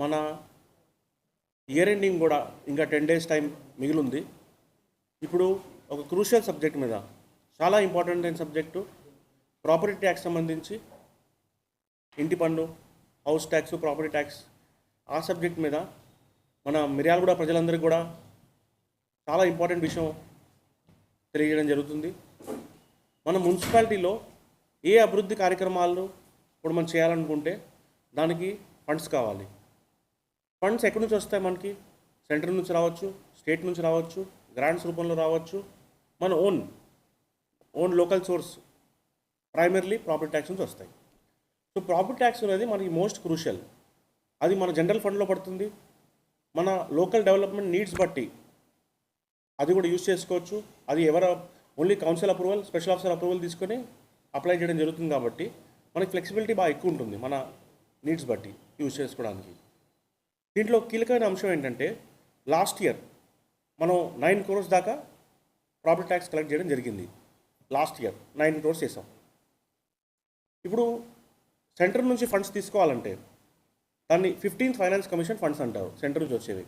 మన year ending కూడా ఇంకా టెన్ డేస్ టైం మిగిలింది. ఇప్పుడు ఒక క్రూషియల్ సబ్జెక్ట్ మీద చాలా ఇంపార్టెంట్ అయిన సబ్జెక్టు ప్రాపర్టీ ట్యాక్స్ సంబంధించి ఇంటి పన్ను హౌస్ ట్యాక్స్ ప్రాపర్టీ ట్యాక్స్ ఆ సబ్జెక్ట్ మీద మన మిర్యాలగూడ ప్రజలందరికీ కూడా చాలా ఇంపార్టెంట్ విషయం తెలియజేయడం జరుగుతుంది. మన మున్సిపాలిటీలో ఏ అభివృద్ధి కార్యక్రమాలు ఇప్పుడు మనం చేయాలనుకుంటే దానికి ఫండ్స్ కావాలి. ఫండ్స్ ఎక్కడి నుంచి వస్తాయి మనకి? సెంటర్ నుంచి రావచ్చు స్టేట్ నుంచి రావచ్చు గ్రాంట్స్ రూపంలో రావచ్చు. మన own own local source primarily property tax నుంచి వస్తాయి. సో ప్రాపర్టీ ట్యాక్స్ అనేది మనకి మోస్ట్ క్రూషియల్. అది మన జనరల్ ఫండ్లో పడుతుంది. మన లోకల్ డెవలప్మెంట్ నీడ్స్ బట్టి అది కూడా యూజ్ చేసుకోవచ్చు. అది ఎవరు only council approval special officer approval తీసుకొని అప్లై చేయడం జరుగుతుంది కాబట్టి మనకి ఫ్లెక్సిబిలిటీ బాగా ఎక్కువ ఉంటుంది మన నీడ్స్ బట్టి యూజ్ చేసుకోవడానికి. దీంట్లో కీలకమైన అంశం ఏంటంటే లాస్ట్ ఇయర్ మనం నైన్ క్రోర్స్ దాకా ప్రాపర్టీ ట్యాక్స్ కలెక్ట్ చేయడం జరిగింది. లాస్ట్ ఇయర్ నైన్ క్రోర్స్ చేసాం. ఇప్పుడు సెంటర్ నుంచి ఫండ్స్ తీసుకోవాలంటే దాన్ని ఫిఫ్టీన్త్ ఫైనాన్స్ కమిషన్ ఫండ్స్ అంటారు సెంటర్ నుంచి వచ్చేవి.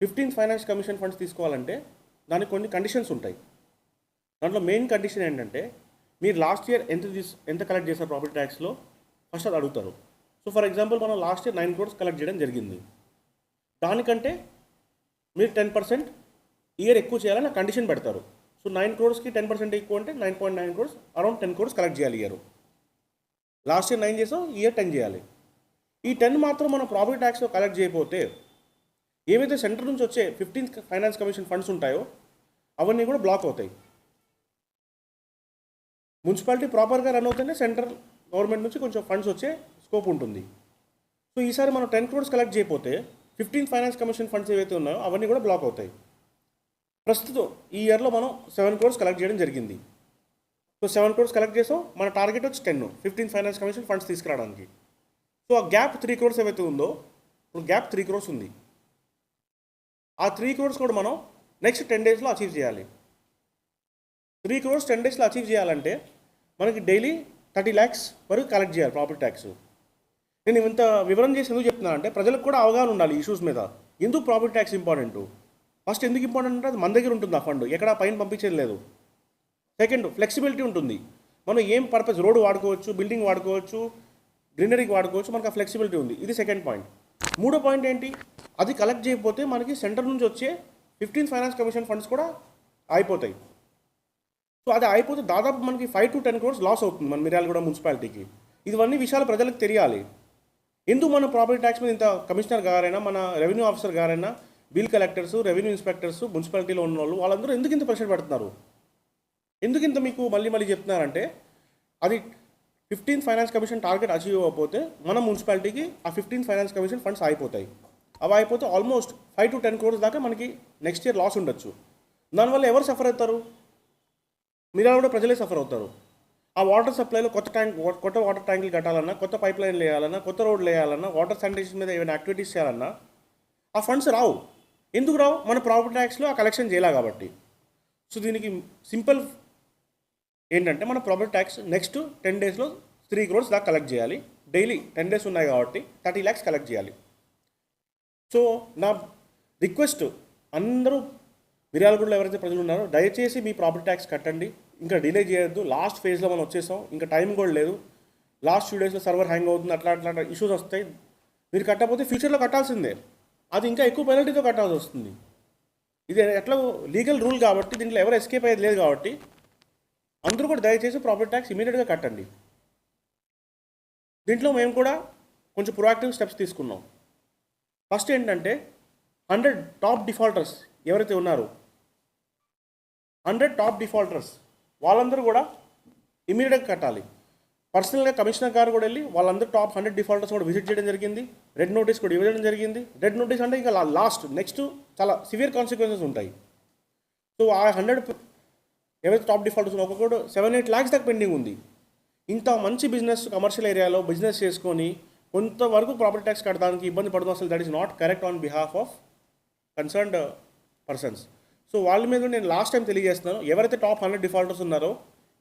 ఫిఫ్టీన్త్ ఫైనాన్స్ కమిషన్ ఫండ్స్ తీసుకోవాలంటే దానికి కొన్ని కండిషన్స్ ఉంటాయి. దాంట్లో మెయిన్ కండిషన్ ఏంటంటే మీరు లాస్ట్ ఇయర్ ఎంత తీస్ ఎంత కలెక్ట్ చేశారు ప్రాపర్టీ ట్యాక్స్లో ఫస్ట్ అది అడుగుతారు. సో ఫర్ ఎగ్జాంపుల్ మనం last year nine crores collect చేయడం జరిగింది. దానికంటే మీరు టెన్ పర్సెంట్ ఇయర్ ఎక్కువ చేయాలని కండిషన్ పెడతారు. సో నైన్ క్రోర్స్కి టెన్ పర్సెంట్ ఎక్కువ అంటే nine point nine crores around ten crores collect చేయాలి ఇయర్ లాస్ట్ ఇయర్ నైన్ చేసాం ఇయర్ టెన్ చేయాలి. ఈ టెన్ మాత్రం మనం ప్రాపర్టీ ట్యాక్స్లో కలెక్ట్ చేయకపోతే ఏవైతే సెంటర్ నుంచి వచ్చే ఫిఫ్టీన్త్ ఫైనాన్స్ కమిషన్ ఫండ్స్ ఉంటాయో అవన్నీ కూడా బ్లాక్ అవుతాయి. మున్సిపాలిటీ ప్రాపర్గా రన్ అవుతేనే సెంట్రల్ గవర్నమెంట్ నుంచి కొంచెం ఫండ్స్ వచ్చే స్కోప్ ఉంటుంది. సో ఈసారి మనం టెన్ క్రోర్స్ కలెక్ట్ చేయకపోతే ఫిఫ్టీన్ ఫైనాన్స్ కమిషన్ ఫండ్స్ ఏవైతే ఉన్నాయో అవన్నీ కూడా బ్లాక్ అవుతాయి. ప్రస్తుతం ఈ ఇయర్లో మనం సెవెన్ క్రోర్స్ కలెక్ట్ చేయడం జరిగింది. సో సెవెన్ క్రోర్స్ కలెక్ట్ చేసాం. మన టార్గెట్ వచ్చి ten fifteen finance commission funds తీసుకురావడానికి. సో ఆ గ్యాప్ త్రీ క్రోర్స్ ఏవైతే ఉందో ఇప్పుడు గ్యాప్ త్రీ క్రోర్స్ ఉంది. ఆ త్రీ క్రోడ్స్ కూడా మనం నెక్స్ట్ టెన్ డేస్లో అచీవ్ చేయాలి. త్రీ క్రోడ్స్ టెన్ డేస్లో అచీవ్ చేయాలంటే మనకి డైలీ థర్టీ ల్యాక్స్ వరకు కలెక్ట్ చేయాలి ప్రాపర్టీ ట్యాక్స్. నేను ఇంత వివరం చేసి ఎందుకు చెప్తున్నాను అంటే ప్రజలకు కూడా అవగాహన ఉండాలి ఇష్యూస్ మీద. ఎందుకు ప్రాపర్టీ ట్యాక్స్ ఇంపార్టెంట్ ఫస్ట్ ఎందుకు ఇంపార్టెంట్ అంటే అది మన దగ్గర ఉంటుంది ఆ ఫండ్ ఎక్కడ పైన పంపించేది లేదు. సెకండ్ ఫ్లెక్సిబిలిటీ ఉంటుంది. మనం ఏం పర్పస్ రోడ్డు వాడుకోవచ్చు బిల్డింగ్ వాడుకోవచ్చు గ్రీనరీకి వాడుకోవచ్చు మనకు ఆ ఫ్లెక్సిబిలిటీ ఉంది. ఇది సెకండ్ పాయింట్ మూడో పాయింట్ ఏంటి? అది కలెక్ట్ చేయకపోతే మనకి సెంటర్ నుంచి వచ్చే ఫిఫ్టీన్ ఫైనాన్స్ కమిషన్ ఫండ్స్ కూడా అయిపోతాయి సో అది అయిపోతే దాదాపు మనకి five to ten crores loss అవుతుంది మన మిర్యాలగూడ మున్సిపాలిటీకి. ఇవన్నీ విషయాలు ప్రజలకు తెలియాలి. ఎందుకు మన ప్రాపర్టీ ట్యాక్స్ మీద ఇంత కమిషనర్ గారైనా మన రెవెన్యూ ఆఫీసర్ గారైనా బిల్ కలెక్టర్స్ రెవెన్యూ ఇన్స్పెక్టర్స్ మున్సిపాలిటీలో ఉన్న వాళ్ళు వాళ్ళందరూ ఎందుకు ఇంత ప్రెషర్ పెడుతున్నారు? ఎందుకు ఇంత మీకు మళ్ళీ మళ్ళీ చెప్తున్నారంటే అది fifteenth finance commission target achieve అవ్వకపోతే మన మున్సిపాలిటీకి ఆ ఫిఫ్టీన్త్ ఫైనాన్స్ కమిషన్ ఫండ్స్ అయిపోతాయి అవి అయిపోతే almost five to ten crores దాకా మనకి నెక్స్ట్ ఇయర్ లాస్ ఉండొచ్చు. దానివల్ల ఎవరు సఫర్ అవుతారు? మీరు కూడా ప్రజలే సఫర్ అవుతారు. ఆ వాటర్ సప్లైలో కొత్త ట్యాంక్ కొత్త వాటర్ ట్యాంకులు కట్టాలన్నా కొత్త పైప్ లైన్లు వేయాలన్నా కొత్త రోడ్లు వేయాలన్నా వాటర్ శానిటేషన్ మీద ఏమైనా యాక్టివిటీస్ చేయాలన్నా ఆ ఫండ్స్ రావు. ఎందుకు రావు? మన ప్రాపర్టీ ట్యాక్స్లో ఆ కలెక్షన్ చేయాలి కాబట్టి. సో దీనికి సింపుల్ ఏంటంటే మన ప్రాపర్టీ ట్యాక్స్ నెక్స్ట్ టెన్ డేస్లో త్రీ క్రోర్స్ దాకా కలెక్ట్ చేయాలి. డైలీ టెన్ డేస్ ఉన్నాయి కాబట్టి థర్టీ ల్యాక్స్ కలెక్ట్ చేయాలి. సో నా రిక్వెస్ట్ అందరూ మిర్యాలగూడలో ఎవరైతే ప్రజలు ఉన్నారో దయచేసి మీ ప్రాపర్టీ ట్యాక్స్ కట్టండి. ఇంకా డిలే చేయొద్దు. లాస్ట్ ఫేజ్లో మనం వచ్చేసాం. ఇంకా టైం కూడా లేదు. లాస్ట్ టూ డేస్లో సర్వర్ హ్యాంగ్ అవుతుంది అట్లా అట్లా ఇష్యూస్ వస్తాయి. మీరు కట్టకపోతే ఫ్యూచర్లో కట్టాల్సిందే. అది ఇంకా ఎక్కువ పెనల్టీతో కట్టాల్సి వస్తుంది. ఇది ఎట్లా లీగల్ రూల్ కాబట్టి దీంట్లో ఎవరు ఎస్కేప్ అయ్యేది లేదు కాబట్టి అందరూ కూడా దయచేసి ప్రాపర్టీ ట్యాక్స్ ఇమీడియట్గా కట్టండి. దీంట్లో మేము కూడా కొంచెం ప్రొయాక్టివ్ స్టెప్స్ తీసుకున్నాం. ఫస్ట్ ఏంటంటే హండ్రెడ్ టాప్ డిఫాల్టర్స్ ఎవరైతే ఉన్నారో హండ్రెడ్ టాప్ డిఫాల్టర్స్ వాళ్ళందరూ కూడా ఇమీడియట్గా కట్టాలి. పర్సనల్గా కమిషనర్ గారు కూడా వెళ్ళి వాళ్ళందరూ టాప్ హండ్రెడ్ డిఫాల్టర్స్ కూడా విజిట్ చేయడం జరిగింది. రెడ్ నోటీస్ కూడా ఇవ్వడం జరిగింది. రెడ్ నోటీస్ అంటే ఇంకా లాస్ట్ నెక్స్ట్ చాలా సివియర్ కాన్సిక్వెన్సెస్ ఉంటాయి. సో ఆ హండ్రెడ్ ఏవైతే టాప్ డిఫాల్టర్స్ ఉన్నారో ఒక్కొక్కడు సెవెన్ ఎయిట్ ల్యాక్స్ దాకా పెండింగ్ ఉంది. ఇంత మంచి బిజినెస్ కమర్షియల్ ఏరియాలో బిజినెస్ చేసుకొని కొంతవరకు ప్రాపర్టీ ట్యాక్స్ కట్టడానికి ఇబ్బంది పడడం అసలు that is not correct on behalf of concerned persons so వాళ్ళ మీద నేను లాస్ట్ టైం తెలియజేస్తున్నాను. ఎవరైతే టాప్ హండ్రెడ్ డిఫాల్టర్స్ ఉన్నారో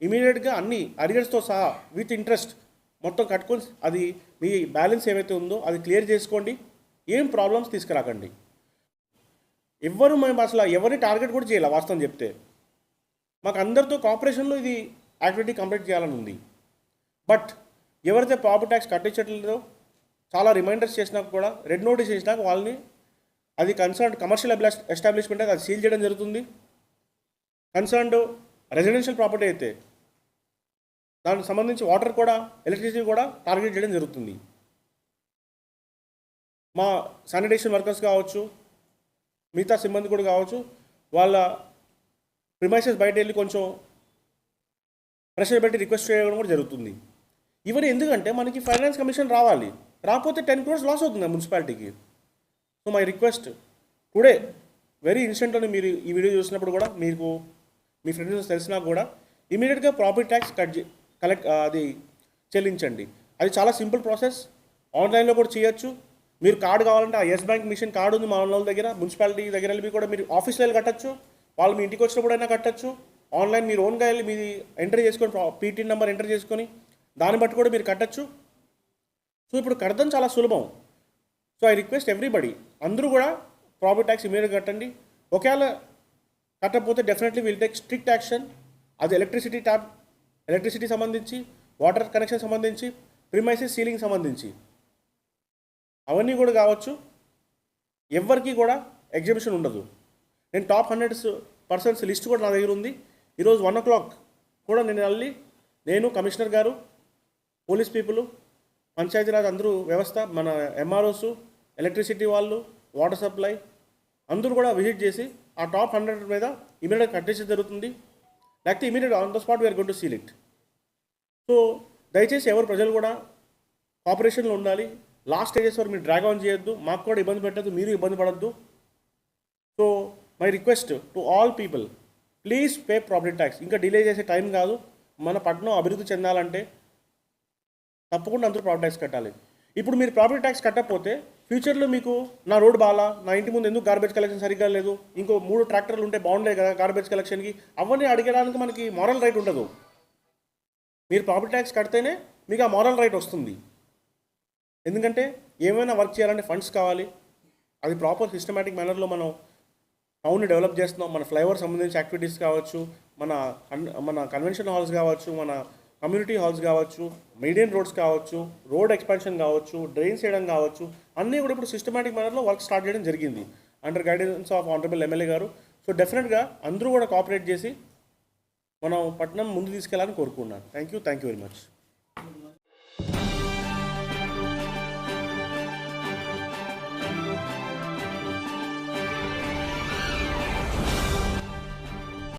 ఇమీడియట్గా అన్ని అరియర్స్తో సహా విత్ ఇంట్రెస్ట్ మొత్తం కట్టుకొని అది మీ బ్యాలెన్స్ ఏవైతే ఉందో అది క్లియర్ చేసుకోండి. ఏం ప్రాబ్లమ్స్ తీసుకురాకండి. ఎవ్వరు మేము అసలు ఎవరిని టార్గెట్ కూడా చేయాలి వాస్తవం చెప్తే? మాకు అందరితో కాపరేషన్లో ఇది యాక్టివిటీ కంప్లీట్ చేయాలని ఉంది. బట్ ఎవరైతే ప్రాపర్టీ ట్యాక్స్ కట్టించట్లేదో చాలా రిమైండర్స్ చేసినా కూడా రెడ్ నోటీస్ చేసినాక వాళ్ళని అది కన్సర్న్ కమర్షియల్ ఎస్టాబ్లిష్మెంట్ అయితే అది సీల్ చేయడం జరుగుతుంది. కన్సర్న్డ్ రెసిడెన్షియల్ ప్రాపర్టీ అయితే దానికి సంబంధించి వాటర్ కూడా ఎలక్ట్రిసిటీ కూడా టార్గెట్ చేయడం జరుగుతుంది. మా శానిటేషన్ వర్కర్స్ కావచ్చు మిగతా సిబ్బంది కూడా కావచ్చు వాళ్ళ ప్రిమైసెస్ బయట వెళ్ళి కొంచెం ప్రెషర్ పెట్టి రిక్వెస్ట్ చేయడం కూడా జరుగుతుంది. ఇవన్నీ ఎందుకంటే మనకి ఫైనాన్స్ కమిషన్ రావాలి. రాకపోతే టెన్ క్రోర్స్ లాస్ అవుతుంది మున్సిపాలిటీకి so my request today very ఇన్స్టెంట్లోనే మీరు ఈ వీడియో చూసినప్పుడు కూడా మీకు మీ ఫ్రెండ్స్ తెలిసినా కూడా ఇమీడియట్గా ప్రాపర్టీ ట్యాక్స్ కట్ కలెక్ట్ అది చెల్లించండి. అది చాలా సింపుల్ ప్రాసెస్. ఆన్లైన్లో కూడా చేయొచ్చు. మీరు కార్డు కావాలంటే ఆ ఎస్ బ్యాంక్ మిషన్ కార్డు ఉంది మా వాళ్ళ దగ్గర. మున్సిపాలిటీ దగ్గర వెళ్ళి కూడా మీరు ఆఫీస్లో వెళ్ళి కట్టచ్చు. వాళ్ళు మీ ఇంటికి వచ్చినప్పుడైనా కట్టచ్చు. ఆన్లైన్ మీరు ఓన్గా వెళ్ళి మీది ఎంటర్ చేసుకొని పీటీ నెంబర్ ఎంటర్ చేసుకొని దాన్ని బట్టి కూడా మీరు కట్టచ్చు. సో ఇప్పుడు కడతం చాలా సులభం. సో ఐ రిక్వెస్ట్ ఎవ్రీబడి అందరూ కూడా ప్రాపర్టీ ట్యాక్స్ ఇమీడియట్గా కట్టండి. ఒకవేళ కట్టకపోతే definitely will take strict action అది ఎలక్ట్రిసిటీ ట్యాప్ ఎలక్ట్రిసిటీ సంబంధించి వాటర్ కనెక్షన్ సంబంధించి ప్రిమైసెస్ సీలింగ్ సంబంధించి. అవన్నీ కూడా కావచ్చు. ఎవరికి కూడా ఎగ్జిబిషన్ ఉండదు. నేను టాప్ హండ్రెడ్ పర్సన్స్ లిస్ట్ కూడా నా దగ్గర ఉంది. ఈరోజు వన్ ఓ క్లాక్ కూడా నేను వెళ్ళి నేను కమిషనర్ గారు పోలీస్ పీపుల్ పంచాయతీరాజ్ అందరూ వ్యవస్థ మన ఎంఆర్ఓస్ ఎలక్ట్రిసిటీ వాళ్ళు వాటర్ సప్లై అందరూ కూడా విజిట్ చేసి ఆ టాప్ హండ్రెడ్ మీద ఇమీడియట్గా కట్టేసి జరుగుతుంది. లేకపోతే immediate on the spot we're gone to seal it so దయచేసి ఎవరు ప్రజలు కూడా కాపరేషన్లో ఉండాలి. లాస్ట్ స్టేజెస్ వరకు మీరు డ్రాగ్ ఆన్ చేయొద్దు. మాకు కూడా ఇబ్బంది పెట్టద్దు. మీరు ఇబ్బంది పడద్దు. So my request to all people please pay property tax ఇంకా డిలే చేసే టైం కాదు. మన పట్టణం అభివృద్ధి చెందాలంటే తప్పకుండా అందరూ ప్రాపర్టీ ట్యాక్స్ కట్టాలి. ఇప్పుడు మీరు ప్రాపర్టీ ట్యాక్స్ కట్టకపోతే ఫ్యూచర్లో మీకు నా రోడ్ బాలా నా ఇంటి ముందు ఎందుకు గార్బేజ్ కలెక్షన్ సరిగ్గా లేదు? ఇంకో మూడు ట్రాక్టర్లు ఉంటే బాగుండే కదా గార్బేజ్ కలెక్షన్కి అవన్నీ అడిగడానికి మనకి మారల్ రైట్ ఉండదు. మీరు ప్రాపర్టీ ట్యాక్స్ కడితేనే మీకు ఆ మారల్ రైట్ వస్తుంది. ఎందుకంటే ఏమైనా వర్క్ చేయాలంటే ఫండ్స్ కావాలి. అది ప్రాపర్ సిస్టమేటిక్ మేనర్లో మనం టౌన్ని డెవలప్ చేస్తున్నాం. మన ఫ్లైఓవర్ సంబంధించిన యాక్టివిటీస్ కావచ్చు మన కన్ మన కన్వెన్షన్ హాల్స్ కావచ్చు మన కమ్యూనిటీ హాల్స్ కావచ్చు మీడియం రోడ్స్ కావచ్చు రోడ్ ఎక్స్పాన్షన్ కావచ్చు డ్రైన్స్ చేయడం కావచ్చు అన్నీ కూడా ఇప్పుడు సిస్టమేటిక్ మేనర్లో వర్క్ స్టార్ట్ చేయడం జరిగింది under guidance of honourable MLA గారు. సో డెఫినెట్గా అందరూ కూడా కోఆపరేట్ చేసి మనం పట్టణం ముందు తీసుకెళ్ళాలని కోరుకున్నాను thank you thank you very much